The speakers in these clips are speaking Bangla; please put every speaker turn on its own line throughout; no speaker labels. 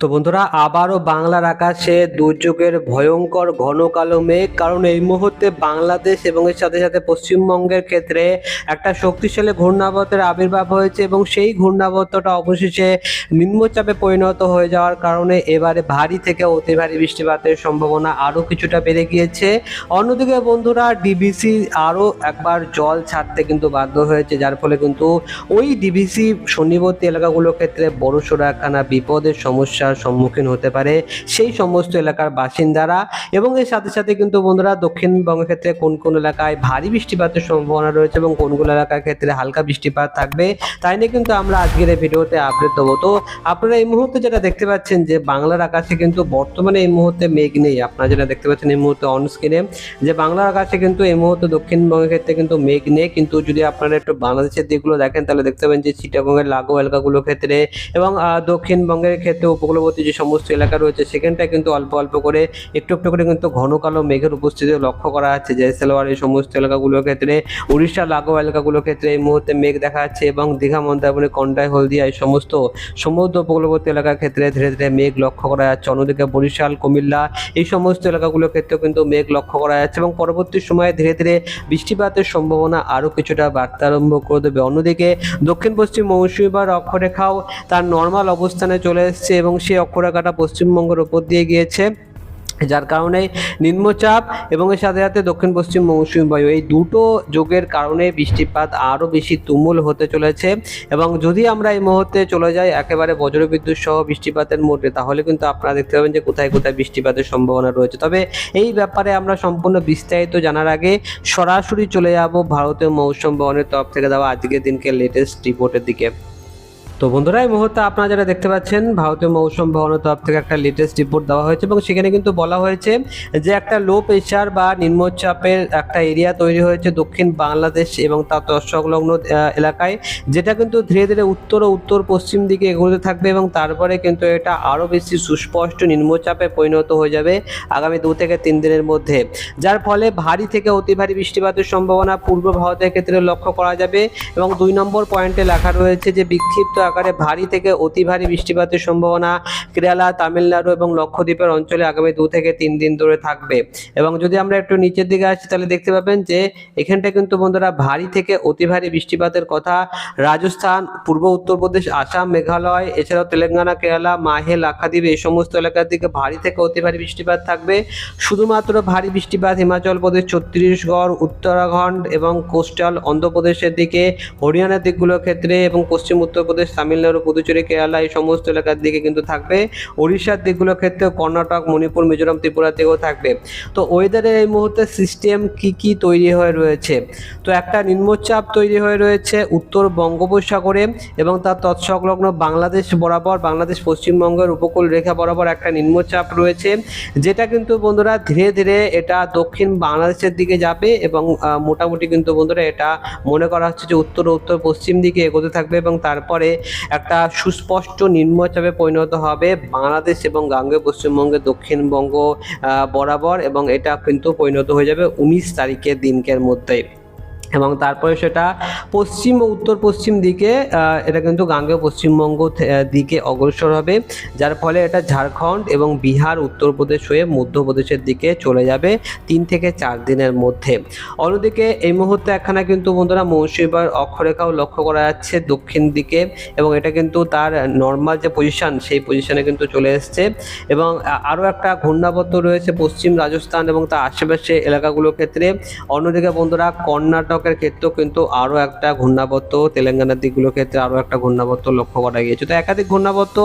তো বন্ধুরা, আবারও বাংলার আকাশে দুর্যোগের ভয়ঙ্কর ঘন কালো মেঘ। কারণ এই মুহূর্তে বাংলাদেশ এবং এর সাথে সাথে পশ্চিমবঙ্গের ক্ষেত্রে একটা শক্তিশালী ঘূর্ণাবর্তের আবির্ভাব হয়েছে এবং সেই ঘূর্ণাবর্তটা অবশেষে নিম্নচাপে পরিণত হয়ে যাওয়ার কারণে এবারে ভারী থেকে অতি ভারী বৃষ্টিপাতের সম্ভাবনা আরও কিছুটা বেড়ে গিয়েছে। অন্যদিকে বন্ধুরা ডিবিসি আরও একবার জল ছাড়তে কিন্তু বাধ্য হয়েছে, যার ফলে কিন্তু ওই ডিবিসি সন্নিবর্তী এলাকাগুলোর ক্ষেত্রে বড়সড় একখানা বিপদের সমস্যার সম্মুখীন হতে পারে। সেই সমস্ত এলাকার বাসিন্দারা এবং এর সাথে সাথে কিন্তু বন্ধুরা দক্ষিণবঙ্গের ক্ষেত্রে কোন কোন এলাকায় ভারী বৃষ্টিপাতের সম্ভাবনা রয়েছে এবং কোনগুলো এলাকার ক্ষেত্রে হালকা বৃষ্টিপাত থাকবে, তাই নিয়ে কিন্তু আমরা আজকের এই ভিডিওতে আপডেট দেবো। তো আপনারা এই মুহূর্তে যেটা দেখতে পাচ্ছেন যে বাংলার আকাশে কিন্তু বর্তমানে এই মুহূর্তে মেঘ নেই। আপনারা যেটা দেখতে পাচ্ছেন এই মুহূর্তে অন স্ক্রিনে যে বাংলার আকাশে কিন্তু এই মুহূর্তে দক্ষিণবঙ্গের ক্ষেত্রে কিন্তু মেঘ নেই। কিন্তু যদি আপনারা একটু বাংলাদেশের দিকগুলো দেখেন, তাহলে দেখতে পাবেন যে চিটাগংয়ের লাগো এলাকাগুলোর ক্ষেত্রে এবং দক্ষিণবঙ্গের ক্ষেত্রে উপকূলবর্তী যে সমস্ত এলাকা রয়েছে, সেখানটায় কিন্তু অল্প অল্প করে, একটু একটু করে কিন্তু ঘন কালো মেঘের উপস্থিতি লক্ষ্য করা যাচ্ছে। জয়সালওয়ার এই সমস্ত এলাকাগুলোর ক্ষেত্রে, উড়িষ্যার লাগো এলাকাগুলোর ক্ষেত্রে এই মুহূর্তে মেঘ দেখা যাচ্ছে এবং দীঘা, মন্দারমণি কন্টাই হলদিয়া এই সমস্ত সমুদ্র উপকূলবর্তী এলাকার ক্ষেত্রে ধীরে ধীরে মেঘ লক্ষ্য করা যাচ্ছে। অন্যদিকে বরিশাল, কুমিল্লা এই সমস্ত এলাকাগুলোর ক্ষেত্রেও কিন্তু মেঘ লক্ষ্য করা যাচ্ছে এবং পরবর্তী সময়ে ধীরে ধীরে বৃষ্টিপাতের সম্ভাবনা আরও কিছুটা বাড়তে আরম্ভ করে দেবে। অন্যদিকে দক্ষিণ পশ্চিম মৌসুমী বা অক্ষরেখাও তার নর্মাল অবস্থানে চলে এসেছে এবং সেই অক্ষরেখাটা পশ্চিমবঙ্গের ওপর দিয়ে গিয়েছে, যার কারণে নিম্নচাপ এবং এর সাথে সাথে দক্ষিণ পশ্চিম মৌসুমী বায়ু, এই দুটো যোগের কারণে বৃষ্টিপাত আরও বেশি তুমুল হতে চলেছে। এবং যদি আমরা এই মুহূর্তে চলে যাই একেবারে বজ্রবিদ্যুৎ সহ বৃষ্টিপাতের মধ্যে, তাহলে কিন্তু আপনারা দেখতে পাবেন যে কোথায় কোথায় বৃষ্টিপাতের সম্ভাবনা রয়েছে। তবে এই ব্যাপারে আমরা সম্পূর্ণ বিস্তারিত জানার আগে সরাসরি চলে যাব ভারতীয় মৌসুম ভবনের তরফ থেকে দেওয়া আজকের দিনকে লেটেস্ট রিপোর্টের দিকে। তো বন্ধুরা, এই মুহূর্তে আপনারা যারা দেখতে পাচ্ছেন, ভারতীয় মৌসুম ভবনের তরফ থেকে একটা লেটেস্ট রিপোর্ট দেওয়া হয়েছে এবং সেখানে কিন্তু বলা হয়েছে যে একটা লো প্রেশার বা নিম্নচাপের একটা এরিয়া তৈরি হয়েছে দক্ষিণ বাংলাদেশ এবং তার সংলগ্ন এলাকায়, যেটা কিন্তু ধীরে ধীরে উত্তর ও উত্তর পশ্চিম দিকে এগোতে থাকবে এবং তারপরে কিন্তু এটা আরও বেশি সুস্পষ্ট নিম্নচাপে পরিণত হয়ে যাবে আগামী দু থেকে তিন দিনের মধ্যে। যার ফলে ভারী থেকে অতি ভারী বৃষ্টিপাতের সম্ভাবনা পূর্ব ভারতের ক্ষেত্রে লক্ষ্য করা যাবে এবং দুই নম্বর পয়েন্টে লেখা রয়েছে যে বিক্ষিপ্ত আকারে ভারী থেকে অতি ভারী বৃষ্টিপাতের সম্ভাবনা কেরালা, তামিলনাড়ু এবং লক্ষদ্বীপের অঞ্চলে আগামী দু থেকে তিন দিন ধরে থাকবে। এবং যদি আমরা একটু নিচের দিকে আসি, তাহলে দেখতে পাবেন যে এখানটা কিন্তু বন্ধুরা ভারী থেকে অতি ভারী বৃষ্টিপাতের কথা রাজস্থান, পূর্ব উত্তরপ্রদেশ আসাম, মেঘালয়, এছাড়াও তেলেঙ্গানা, কেরালা মাহে লাক্ষাদ্বীপ এই সমস্ত এলাকার দিকে ভারী থেকে অতি ভারী বৃষ্টিপাত থাকবে। শুধুমাত্র ভারী বৃষ্টিপাত হিমাচল প্রদেশ, ছত্তিশগড়, উত্তরাখণ্ড এবং কোস্টাল অন্ধ্রপ্রদেশের দিকে, হরিয়ানার দিকগুলোর ক্ষেত্রে এবং পশ্চিম উত্তরপ্রদেশ তামিলনাড়ু, পুদুচেরি, কেরালা এই সমস্ত এলাকার দিকে কিন্তু থাকবে। উড়িষ্যার দিকগুলোর ক্ষেত্রে কর্ণাটক, মণিপুর, মিজোরাম ত্রিপুরা থেকেও থাকবে। তো ওয়েদারের এই মুহূর্তে সিস্টেম কি কি তৈরি হয়ে রয়েছে? তো একটা নিম্নচাপ তৈরি হয়ে রয়েছে উত্তর বঙ্গোপসাগরে এবং তার তৎসংলগ্ন বাংলাদেশ বরাবর, বাংলাদেশ পশ্চিমবঙ্গের উপকূল রেখা বরাবর একটা নিম্নচাপ রয়েছে। যেটা কিন্তু বন্ধুরা ধীরে ধীরে এটা দক্ষিণ বাংলাদেশের দিকে যাবে এবং মোটামুটি কিন্তু বন্ধুরা এটা মনে করা হচ্ছে যে উত্তর উত্তর পশ্চিম দিকে এগোতে থাকবে এবং তারপরে একটা সুস্পষ্ট নিম্নচাপে পরিণত হবে বাংলাদেশ এবং গাঙ্গে পশ্চিমবঙ্গে দক্ষিণবঙ্গ বরাবর এবং এটা কিন্তু পরিণত হয়ে যাবে উনিশ তারিখের দিনকের মধ্যে। এবং তারপরে সেটা পশ্চিম ও উত্তর পশ্চিম দিকে এটা কিন্তু গাঙ্গেয় পশ্চিমবঙ্গ দিকে অগ্রসর হবে, যার ফলে এটা ঝাড়খণ্ড এবং বিহার উত্তরপ্রদেশ হয়ে মধ্যপ্রদেশের দিকে চলে যাবে তিন থেকে চার দিনের মধ্যে। অন্যদিকে এই মুহূর্তে একখানা কিন্তু বন্ধুরা মৌসুমীবার অক্ষরেখাও লক্ষ্য করা যাচ্ছে দক্ষিণ দিকে এবং এটা কিন্তু তার নর্মাল যে পজিশন সেই পজিশানে কিন্তু চলে এসছে এবং আরও একটা ঘূর্ণাবর্ত রয়েছে পশ্চিম রাজস্থান এবং তার আশেপাশে এলাকাগুলোর ক্ষেত্রে। অন্যদিকে বন্ধুরা কর্ণাটকের ক্ষেত্রেও কিন্তু আরও একটা ঘূর্ণাবর্ত, তেলেঙ্গানার দিকগুলোর ক্ষেত্রে আরও একটা ঘূর্ণাবর্ত লক্ষ্য করা গিয়েছে। তো একাধিক ঘূর্ণাবর্ত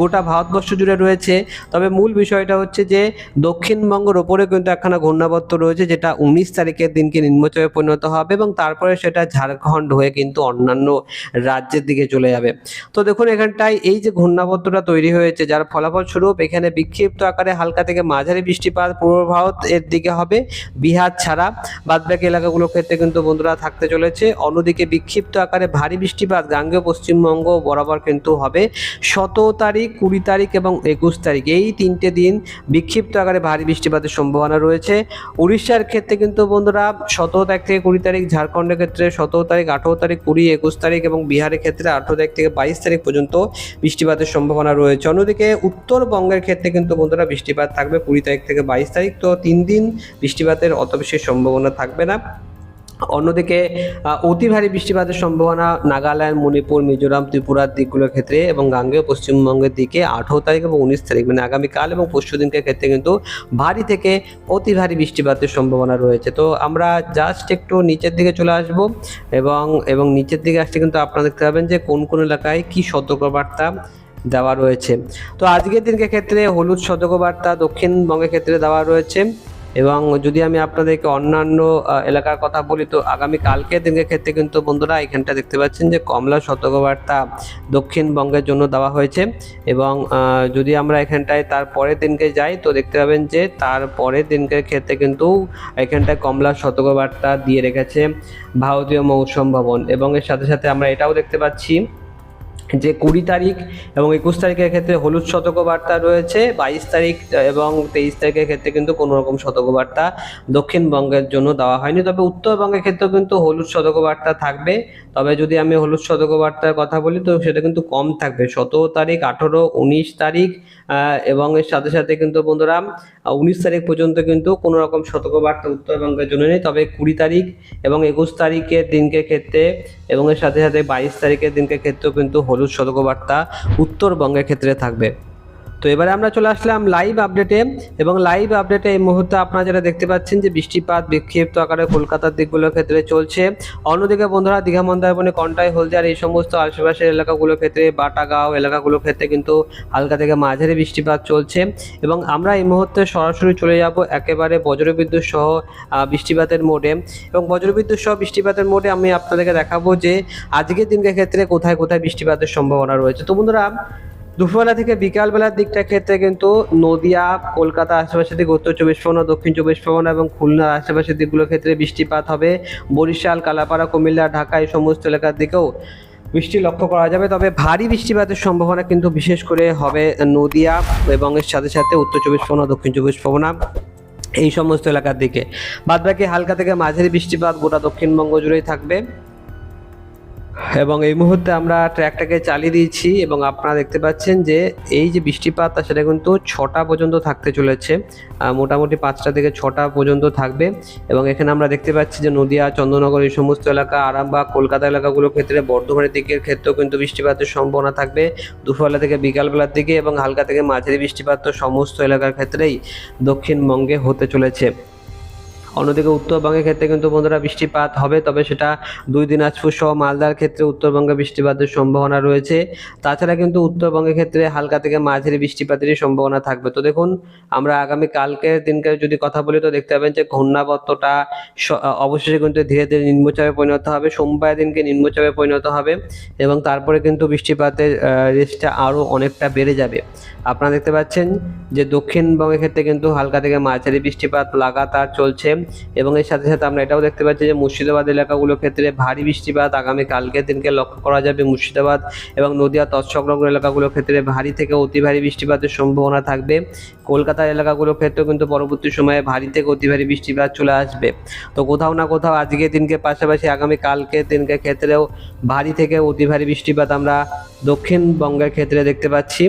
গোটা ভারতবর্ষ জুড়ে রয়েছে। তবে মূল বিষয়টা হচ্ছে যে, দক্ষিণবঙ্গের ওপরে কিন্তু একখানা ঘূর্ণাবর্ত রয়েছে, যেটা উনিশ তারিখের দিনকে নিম্নচাপে পরিণত হবে এবং তারপরে সেটা ঝাড়খণ্ড হয়ে কিন্তু অন্যান্য রাজ্যের দিকে চলে যাবে। তো দেখুন, এখানটায় এই যে ঘূর্ণাবর্তটা তৈরি হয়েছে, যার ফলাফল স্বরূপ এখানে বিক্ষিপ্ত আকারে হালকা থেকে মাঝারি বৃষ্টিপাত পূর্ব ভারত এর দিকে হবে। বিহার ছাড়া বাদবাকি এলাকাগুলোর ক্ষেত্রে কিন্তু বন্ধুরা বন্ধুরা থাকতে চলেছে। অন্যদিকে বিক্ষিপ্ত আকারে ভারী বৃষ্টিপাত গাঙ্গে পশ্চিমবঙ্গ বরাবর কিন্তু হবে। সতেরো তারিখ, কুড়ি তারিখ এবং একুশ তারিখ এই তিনটে দিন বিক্ষিপ্ত আকারে ভারী বৃষ্টিপাতের সম্ভাবনা রয়েছে। উড়িষ্যার ক্ষেত্রে কিন্তু বন্ধুরা সতেরো তারিখ থেকে কুড়ি তারিখ, ঝাড়খণ্ডের ক্ষেত্রে সতেরো তারিখ, আঠেরো তারিখ, কুড়ি, একুশ তারিখ এবং বিহারের ক্ষেত্রে আঠেরো তারিখ থেকে বাইশ তারিখ পর্যন্ত বৃষ্টিপাতের সম্ভাবনা রয়েছে। অন্যদিকে উত্তরবঙ্গের ক্ষেত্রে কিন্তু বন্ধুরা বৃষ্টিপাত থাকবে কুড়ি তারিখ থেকে বাইশ তারিখ। তো তিন দিন বৃষ্টিপাতের অত বেশি সম্ভাবনা থাকবে না। অন্যদিকে অতি ভারী বৃষ্টিপাতের সম্ভাবনা নাগাল্যান্ড, মণিপুর, মিজোরাম, ত্রিপুরার দিকগুলোর ক্ষেত্রে এবং গাঙ্গেয় পশ্চিমবঙ্গের দিকে আঠেরো তারিখ এবং উনিশ তারিখ মানে আগামীকাল এবং পরশু দিনকে ক্ষেত্রে কিন্তু ভারী থেকে অতি ভারী বৃষ্টিপাতের সম্ভাবনা রয়েছে। তো আমরা জাস্ট একটু নিচের দিকে চলে আসব এবং এবং নিচের দিকে আসলে কিন্তু আপনারা দেখতে পাবেন যে কোন কোন এলাকায় কী সতর্কবার্তা দেওয়া রয়েছে। তো আজকের দিনকে ক্ষেত্রে হলুদ সতর্কবার্তা দক্ষিণবঙ্গের ক্ষেত্রে দেওয়া রয়েছে। এবং যদি আমি আপনাদেরকে অন্যান্য এলাকার কথা বলি, তো আগামী কালকের দিনের ক্ষেত্রে কিন্তু বন্ধুরা এখানটা দেখতে পাচ্ছেন যে কমলা সতর্কবার্তা দক্ষিণবঙ্গের জন্য দেওয়া হয়েছে এবং যদি আমরা এখানটায় তার পরের দিনকে যাই, তো দেখতে পাবেন যে তার পরের দিনকে ক্ষেত্রে কিন্তু এখানটায় কমলা সতর্কবার্তা দিয়ে রেখেছে ভারতীয় মৌসুম ভবন এবং এর সাথে সাথে আমরা এটাও দেখতে পাচ্ছি যে কুড়ি তারিখ এবং একুশ তারিখের ক্ষেত্রে হলুদ সতর্কবার্তা রয়েছে, বাইশ তারিখ এবং তেইশ তারিখের ক্ষেত্রে কিন্তু কোনো রকম সতর্কবার্তা দক্ষিণবঙ্গের জন্য দেওয়া হয়নি। তবে উত্তরবঙ্গের ক্ষেত্রেও কিন্তু হলুদ সতর্কবার্তা থাকবে। তবে যদি আমি হলুদ সতর্কবার্তার কথা বলি, তো সেটা কিন্তু কম থাকবে। সতেরো তারিখ, আঠেরো, উনিশ তারিখ এবং এর সাথে সাথে কিন্তু বন্ধুরা উনিশ তারিখ পর্যন্ত কিন্তু কোনো রকম সতর্কবার্তা উত্তরবঙ্গের জন্য নেই। তবে কুড়ি তারিখ এবং একুশ তারিখের দিনকে ক্ষেত্রে এবং এর সাথে সাথে বাইশ তারিখের দিনকে ক্ষেত্রেও কিন্তু হলুদ সতর্কবার্তা উত্তরবঙ্গের ক্ষেত্রে থাকবে। তো এবারে আমরা চলে আসলাম লাইভ আপডেটে এবং লাইভ আপডেটে এই মুহূর্তে আপনারা যেটা দেখতে পাচ্ছেন যে বৃষ্টিপাত বিক্ষিপ্ত আকারে কলকাতার দিকগুলোর ক্ষেত্রে চলছে। অন্যদিকে বন্ধুরা দীঘা মন্দারমণি কন্টাই, হলদিয়ার এই সমস্ত আশেপাশের এলাকাগুলোর ক্ষেত্রে বাটাগাঁও এলাকাগুলোর ক্ষেত্রে কিন্তু হালকা থেকে মাঝারি বৃষ্টিপাত চলছে এবং আমরা এই মুহূর্তে সরাসরি চলে যাব একেবারে বজ্রবিদ্যুৎ সহ বৃষ্টিপাতের মোডে এবং বজ্রবিদ্যুৎ সহ বৃষ্টিপাতের মোডে আমি আপনাদেরকে দেখাবো যে আজকের দিনকে ক্ষেত্রে কোথায় কোথায় বৃষ্টিপাতের সম্ভাবনা রয়েছে। তো বন্ধুরা দুপুরবেলা থেকে বিকালবেলার দিকটার ক্ষেত্রে কিন্তু নদিয়া, কলকাতা আশেপাশের দিক উত্তর চব্বিশ পরগনা, দক্ষিণ চব্বিশ পরগনা এবং খুলনার আশেপাশের দিকগুলোর ক্ষেত্রে বৃষ্টিপাত হবে। বরিশাল, কালাপাড়া, কুমিল্লা, ঢাকা এই সমস্ত এলাকার দিকেও বৃষ্টি লক্ষ্য করা যাবে। তবে ভারী বৃষ্টিপাতের সম্ভাবনা কিন্তু বিশেষ করে হবে নদিয়া এবং এর সাথে সাথে উত্তর চব্বিশ পরগনা, দক্ষিণ চব্বিশ পরগনা এই সমস্ত এলাকার দিকে। বাদবাকি হালকা থেকে মাঝারি বৃষ্টিপাত গোটা দক্ষিণবঙ্গ জুড়েই থাকবে। এবং এই মুহূর্তে আমরা ট্র্যাকটাকে চালিয়ে দিয়েছি এবং আপনারা দেখতে পাচ্ছেন যে এই যে বৃষ্টিপাত সেটা কিন্তু ছটা পর্যন্ত থাকতে চলেছে। মোটামুটি পাঁচটা থেকে ছটা পর্যন্ত থাকবে। এবং এখানে আমরা দেখতে পাচ্ছি যে নদিয়া, চন্দ্রনগর এই সমস্ত এলাকা, আরামবাগ, কলকাতা এলাকাগুলোর ক্ষেত্রে বর্ধমানের দিকের ক্ষেত্রেও কিন্তু বৃষ্টিপাতের সম্ভাবনা থাকবে। দুপুরবেলা থেকে বিকালবেলার দিকে এবং হালকা থেকে মাঝারি বৃষ্টিপাত তো সমস্ত এলাকার ক্ষেত্রেই দক্ষিণবঙ্গে হতে চলেছে। অন্যদিকে উত্তরবঙ্গের ক্ষেত্রে কিন্তু বন্ধুরা বৃষ্টিপাত হবে, তবে সেটা দুই দিনাজপুর সহ মালদার ক্ষেত্রে উত্তরবঙ্গে বৃষ্টিপাতের সম্ভাবনা রয়েছে। তাছাড়া কিন্তু উত্তরবঙ্গের ক্ষেত্রে হালকা থেকে মাঝারি বৃষ্টিপাতেরই সম্ভাবনা থাকবে। তো দেখুন, আমরা আগামী কালকের দিনকে যদি কথা বলি, তো দেখতে পাবেন যে ঘূর্ণাবর্তটা অবশেষে কিন্তু ধীরে ধীরে নিম্নচাপে পরিণত হবে, সোমবার দিনকে নিম্নচাপে পরিণত হবে এবং তারপরে কিন্তু বৃষ্টিপাতের রেসটা আরও অনেকটা বেড়ে যাবে। আপনারা দেখতে পাচ্ছেন যে দক্ষিণবঙ্গের ক্ষেত্রে কিন্তু হালকা থেকে মাঝারি বৃষ্টিপাত লাগাতার চলছে। এবং এর সাথে সাথে আমরা এটাও দেখতে পাচ্ছি যে মুর্শিদাবাদ এলাকাগুলোর ক্ষেত্রে ভারী বৃষ্টিপাত আগামী কালকের দিনকে লক্ষ্য করা যাবে মুর্শিদাবাদ এবং নদিয়া তৎসংলগ্ন এলাকাগুলোর ক্ষেত্রে ভারী থেকে অতি ভারী বৃষ্টিপাতের সম্ভাবনা থাকবে। কলকাতার এলাকাগুলোর ক্ষেত্রেও কিন্তু পরবর্তী সময়ে ভারী থেকে অতি ভারী বৃষ্টিপাত চলে আসবে। তো কোথাও না কোথাও আজকের দিনকে পাশাপাশি আগামী কালকের দিনকে ক্ষেত্রেও ভারী থেকে অতি ভারী বৃষ্টিপাত আমরা দক্ষিণবঙ্গের ক্ষেত্রে দেখতে পাচ্ছি।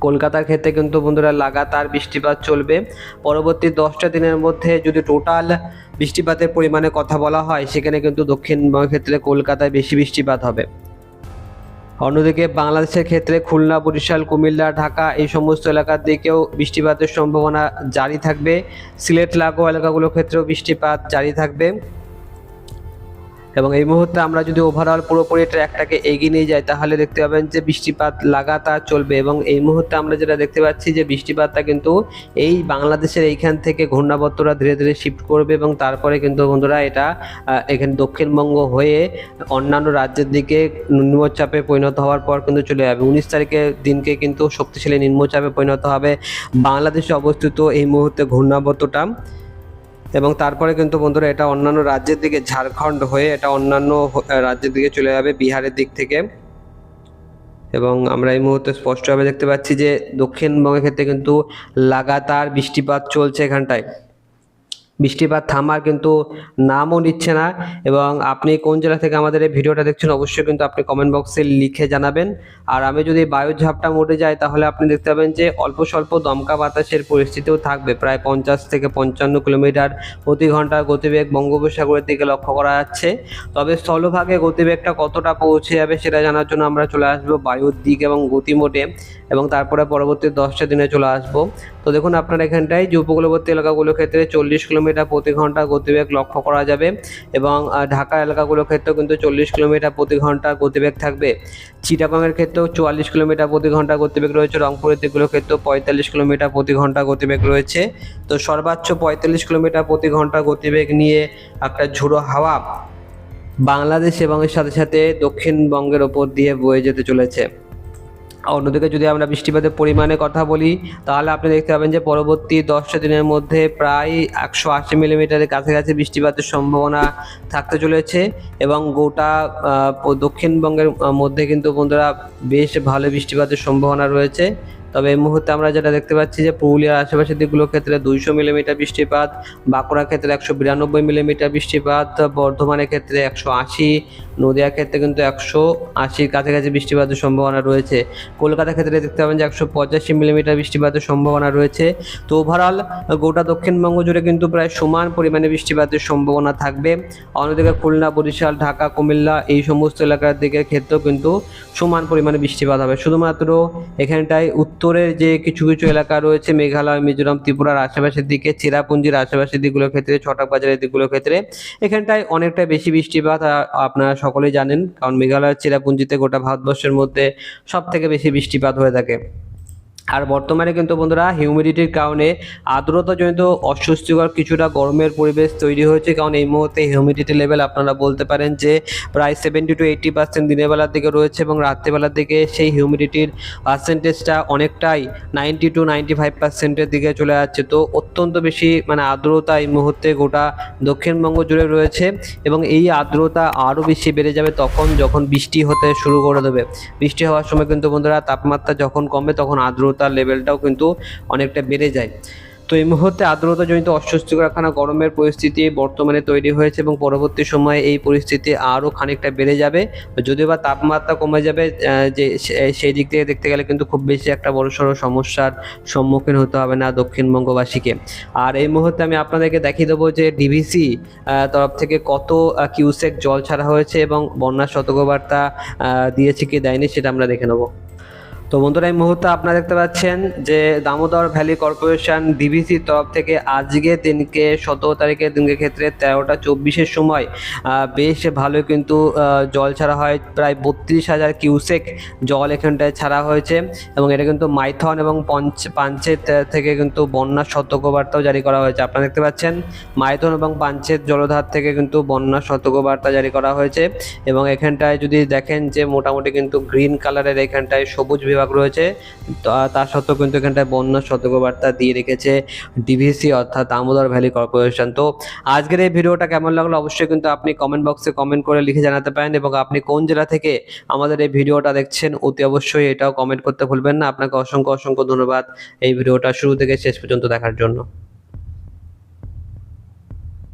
কলকাতার ক্ষেত্রে কিন্তু বন্ধুরা লাগাতার বৃষ্টিপাত চলবে। পরবর্তী দশটা দিনের মধ্যে যদি টোটাল বৃষ্টিপাতের পরিমাণে কথা বলা হয়, সেখানে কিন্তু দক্ষিণবঙ্গের ক্ষেত্রে কলকাতায় বেশি বৃষ্টিপাত হবে। অন্যদিকে বাংলাদেশের ক্ষেত্রে খুলনা, বরিশাল, কুমিল্লা, ঢাকা এই সমস্ত এলাকার দিকেও বৃষ্টিপাতের সম্ভাবনা জারি থাকবে। সিলেট, লাগোয়া এলাকাগুলোর ক্ষেত্রেও বৃষ্টিপাত জারি থাকবে। এবং এই মুহূর্তে আমরা যদি ওভারঅল পুরোপুরি ট্র্যাকটাকে এগিয়ে নিয়ে যাই, তাহলে দেখতে পাবেন যে বৃষ্টিপাত লাগাতার চলবে এবং এই মুহূর্তে আমরা যেটা দেখতে পাচ্ছি যে বৃষ্টিপাতটা কিন্তু এই বাংলাদেশের এইখান থেকে ঘূর্ণাবর্তরা ধীরে ধীরে শিফট করবে এবং তারপরে কিন্তু বন্ধুরা এটা এখানে দক্ষিণবঙ্গ হয়ে অন্যান্য রাজ্যের দিকে নিম্নচাপে পরিণত হওয়ার পর কিন্তু চলে যাবে। উনিশ তারিখের দিনকে কিন্তু শক্তিশালী নিম্নচাপে পরিণত হবে। বাংলাদেশে অবস্থিত এই মুহূর্তে ঘূর্ণাবর্তটা এবং তারপরে কিন্তু বন্ধুরা এটা অন্যান্য রাজ্যের দিকে, ঝাড়খণ্ড হয়ে এটা অন্যান্য রাজ্যের দিকে চলে যাবে বিহারের দিক থেকে। এবং আমরা এই মুহূর্তে স্পষ্টভাবে দেখতে পাচ্ছি যে দক্ষিণবঙ্গের ক্ষেত্রে কিন্তু লাগাতার বৃষ্টিপাত চলছে এখানটায়। বৃষ্টিপাত থামার কিন্তু নামও নিচ্ছে না এবং আপনি কোন জেলা থেকে আমাদের এই ভিডিওটা দেখছেন অবশ্যই কিন্তু আপনি কমেন্ট বক্সে লিখে জানাবেন। আর আমি যদি বায়ুর ঝাপটা মোটে যাই তাহলে আপনি দেখতে পাবেন যে অল্প স্বল্প দমকা বাতাসের পরিস্থিতিও থাকবে। প্রায় পঞ্চাশ থেকে পঞ্চান্ন কিলোমিটার প্রতি ঘণ্টার গতিবেগ বঙ্গোপসাগরের দিকে লক্ষ্য করা যাচ্ছে। তবে স্থলভাগে গতিবেগটা কতটা পৌঁছে যাবে সেটা জানার জন্য আমরা চলে আসব বায়ুর দিক এবং গতিমোটে এবং তারপরে পরবর্তী দশটা দিনে চলে আসব। তো দেখুন, আপনার এখানটায় যে উপকূলবর্তী এলাকাগুলোর ক্ষেত্রে চল্লিশ কিলোমিটার প্রতি ঘণ্টা গতিবেগ লক্ষ্য করা যাবে এবং ঢাকা এলাকাগুলোর ক্ষেত্রেও কিন্তু চল্লিশ কিলোমিটার প্রতি ঘণ্টা গতিবেগ থাকবে। চিটাগংয়ের ক্ষেত্রেও চুয়াল্লিশ কিলোমিটার প্রতি ঘণ্টা গতিবেগ রয়েছে। রংপুরের দিকগুলোর ক্ষেত্রেও পঁয়তাল্লিশ কিলোমিটার প্রতি ঘণ্টা গতিবেগ রয়েছে। তো সর্বোচ্চ পঁয়তাল্লিশ কিলোমিটার প্রতি ঘণ্টা গতিবেগ নিয়ে একটা ঝুড়ো হাওয়া বাংলাদেশ এবং এর সাথে সাথে দক্ষিণবঙ্গের ওপর দিয়ে বয়ে যেতে চলেছে। অন্যদিকে যদি আমরা বৃষ্টিপাতের পরিমাণে কথা বলি, তাহলে আপনি দেখতে পাবেন যে পরবর্তী দশটা দিনের মধ্যে প্রায় একশো আশি মিলিমিটারের কাছাকাছি বৃষ্টিপাতের সম্ভাবনা থাকতে চলেছে এবং গোটা দক্ষিণবঙ্গের মধ্যে কিন্তু বন্ধুরা বেশ ভালো বৃষ্টিপাতের সম্ভাবনা রয়েছে। তবে এই মুহূর্তে আমরা যেটা দেখতে পাচ্ছি যে পুরুলিয়ার আশেপাশের দিকগুলোর ক্ষেত্রে দুইশো মিলিমিটার বৃষ্টিপাত, বাঁকুড়ার ক্ষেত্রে একশো বিরানব্বই মিলিমিটার বৃষ্টিপাত, বর্ধমানের ক্ষেত্রে একশো আশি, নদিয়ার ক্ষেত্রে কিন্তু একশো আশির কাছাকাছি বৃষ্টিপাতের সম্ভাবনা রয়েছে। কলকাতার ক্ষেত্রে দেখতে পাবেন যে একশো পঁচাশি মিলিমিটার বৃষ্টিপাতের সম্ভাবনা রয়েছে। তো ওভারঅল গোটা দক্ষিণবঙ্গ জুড়ে কিন্তু প্রায় সমান পরিমাণে বৃষ্টিপাতের সম্ভাবনা থাকবে। অন্যদিকে খুলনা, বরিশাল, ঢাকা, কুমিল্লা এই সমস্ত এলাকার দিকের ক্ষেত্রেও কিন্তু সমান পরিমাণে বৃষ্টিপাত হবে। শুধুমাত্র এখানটায় উত্তরের যে কিছু কিছু এলাকা রয়েছে, মেঘালয়, মিজোরাম, ত্রিপুরার আশেপাশের দিকে, চেরাপুঞ্জির আশেপাশের দিকগুলোর ক্ষেত্রে, ছটক বাজারের দিকগুলোর ক্ষেত্রে এখানটায় অনেকটা বেশি বৃষ্টিপাত আপনারা সকলেই জানেন। কারণ মেঘালয়ের চেরাপুঞ্জিতে গোটা ভারতবর্ষের মধ্যে সব থেকে বেশি বৃষ্টিপাত হয়ে থাকে। আর বর্তমানে কিন্তু বন্ধুরা হিউমিডিটির কারণে আর্দ্রতাজনিত অস্বস্তিকর কিছুটা গরমের পরিবেশ তৈরি হয়েছে। কারণ এই মুহূর্তে হিউমিডিটি লেভেল আপনারা বলতে পারেন যে প্রায় সেভেন্টি টু এইটি পার্সেন্ট দিনের বেলার দিকে রয়েছে এবং রাত্রিবেলার দিকে সেই হিউমিডিটির পার্সেন্টেজটা অনেকটাই নাইনটি টু নাইনটি ফাইভ পার্সেন্টের দিকে চলে যাচ্ছে। তো অত্যন্ত বেশি মানে আর্দ্রতা এই মুহূর্তে গোটা দক্ষিণবঙ্গ জুড়ে রয়েছে এবং এই আর্দ্রতা আরও বেশি বেড়ে যাবে তখন যখন বৃষ্টি হতে শুরু করে দেবে। বৃষ্টি হওয়ার সময় কিন্তু বন্ধুরা তাপমাত্রা যখন কমে তখন আর্দ্রতার লেভেলটাও কিন্তু অনেকটা বেড়ে যায়। তো এই মুহূর্তে আর্দ্রতাজনিত অস্বস্তিকর একখানা গরমের পরিস্থিতি বর্তমানে তৈরি হয়েছে এবং পরবর্তী সময়ে এই পরিস্থিতি আরও খানিকটা বেড়ে যাবে। যদিও বা তাপমাত্রা কমে যাবে যে সেই দিক থেকে দেখতে গেলে কিন্তু খুব বেশি একটা বড়সড় সমস্যার সম্মুখীন হতে হবে না দক্ষিণবঙ্গবাসীকে। আর এই মুহূর্তে আমি আপনাদেরকে দেখিয়ে দেবো যে ডিভিসি তরফ থেকে কত কিউসেক জল ছাড়া হয়েছে এবং বন্যার সতর্কবার্তা দিয়েছে কি দেয়নি সেটা আমরা দেখে নেব। তো বন্ধুরা, এই মুহূর্তে আপনারা দেখতে পাচ্ছেন যে দামোদর ভ্যালি কর্পোরেশন ডিভিসির তরফ থেকে আজকে দিনকে সতেরো তারিখের দিনকে ক্ষেত্রে তেরোটা চব্বিশের সময় বেশ ভালো কিন্তু জল ছাড়া হয়। প্রায় বত্রিশ হাজার কিউসেক জল এখানটায় ছাড়া হয়েছে এবং এটা কিন্তু মাইথন এবং পঞ্চ, পাঞ্চেত থেকে কিন্তু বন্যার সতর্কবার্তাও জারি করা হয়েছে। আপনারা দেখতে পাচ্ছেন, মাইথন এবং পাঞ্চেত জলধার থেকে কিন্তু বন্যার সতর্কবার্তা জারি করা হয়েছে এবং এখানটায় যদি দেখেন যে মোটামুটি কিন্তু গ্রিন কালারের এখানটায় সবুজ বিভাগ রয়েছে। তা- তা সত্ত্বেও কিন্তু এখানটায় বন্যার সতর্কবার্তা দিয়ে রেখেছে ডিভিসি অর্থাৎ দামোদর ভ্যালি কর্পোরেশন। তো, আজকের এই ভিডিওটা কেমন লাগল অবশ্যই কিন্তু আপনি কমেন্ট বক্সে কমেন্ট করে লিখে জানাতে পারেন এবং আপনি কোন জেলা থেকে আমাদের এই ভিডিওটা দেখছেন অতি অবশ্যই এটাও কমেন্ট করতে ভুলবেন না। আপনাকে অসংখ্য অসংখ্য ধন্যবাদ এই ভিডিওটা শুরু থেকে শেষ পর্যন্ত দেখার জন্য।